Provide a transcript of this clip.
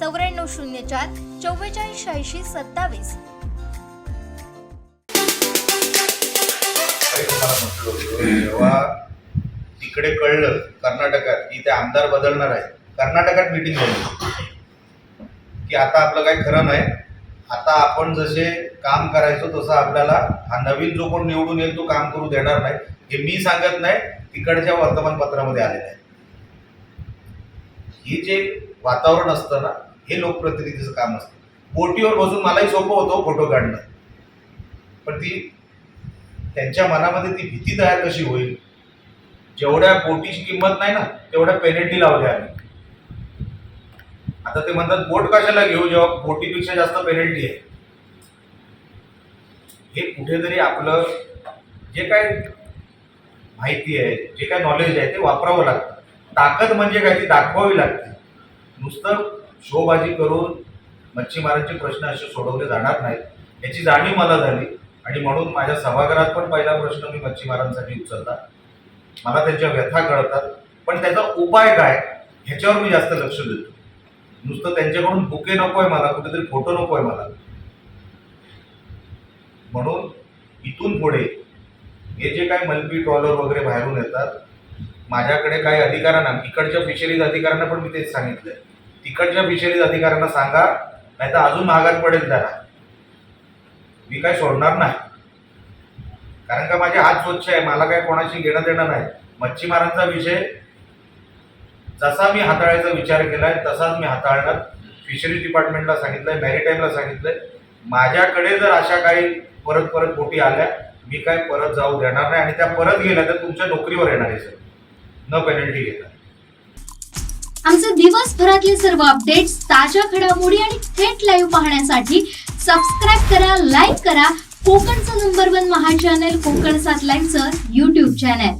चौऱ्याण्णव शून्य चार चव्वेचाळीस शहाऐंशी सत्तावीस. जेव्हा तिकडे कळलं कर्नाटकात की ते आमदार बदलणार आहे कर्नाटकात मिटिंग झाली. की आता आपलं काही खरं नाही आता आपण जसे काम करायचो तसं आपल्याला हा नवीन जो कोण निवडून येईल तो काम करू देणार नाही हे मी सांगत नाही तिकडच्या वर्तमानपत्रामध्ये आलेलं आहे. हे जे वातावरण असतं ना हे लोकप्रतिनिधीचं काम असतं. बोटीवर बसून मलाही सोपं होतं हो फोटो काढणं. पण ती त्यांच्या मनामध्ये ती भीती तयार कशी होईल? जेवढ्या बोटीची किंमत नाही ना तेवढ्या पेनल्टी लावल्या आम्ही. आता ते म्हणतात बोट कशाला घेऊ जेव्हा बोटीपेक्षा जास्त पेनल्टी आहे? हे कुठेतरी आपलं जे काय माहिती आहे जे काय नॉलेज आहे ते वापरावं लागतं. ताकद म्हणजे काय? ती दाखवावी लागते. नुसतं शोबाजी करून मच्छीमारांचे प्रश्न असे सोडवले जाणार नाहीत. याची जाणीव मला झाली आणि म्हणून माझ्या सभागृहात पण पहिला प्रश्न मी मच्छीमारांसाठी उचलला. मला त्यांच्या व्यथा कळतात पण त्याचा उपाय काय ह्याच्यावर मी जास्त लक्ष देतो. नुसतं त्यांच्याकडून बुके नको आहे मला कुठेतरी फोटो नको आहे मला. म्हणून इथून पुढे हे जे काही मल्पी ट्रॉलर वगैरे बाहेरून येतात माझ्याकडे काही अधिकाऱ्यांना इकडच्या फिशरीज अधिकाऱ्यांना पण मी तेच आहे तिकडच्या फिशरीज अधिकाऱ्यांना सांगा नाही तर अजून महागात पडेल त्याला. मी काय सोडणार नाही. कारण का माझे हात स्वच्छ आहे मला काय कोणाशी घेणं देणं नाही. मच्छीमारांचा विषय जसा मी हाताळायचा विचार केलाय तसाच मी हाताळणार. फिशरीज डिपार्टमेंटला सांगितलंय मॅरिटाईमला सांगितलंय. माझ्याकडे जर अशा काही परत परत बोटी आल्या मी काय परत जाऊ देणार नाही. आणि त्या परत गेल्या तर तुमच्या नोकरीवर येणार आहे सर. न पेनल्टी घेणार आमचे दिवसभरातले सर्व अपडेट्स ताज्या घडामोडी आणि थेट लाईव्ह पाहण्यासाठी सबस्क्राईब करा लाईक करा. कोकणचं नंबर वन महा चॅनल कोकण सात लाईव्हचं युट्यूब चॅनल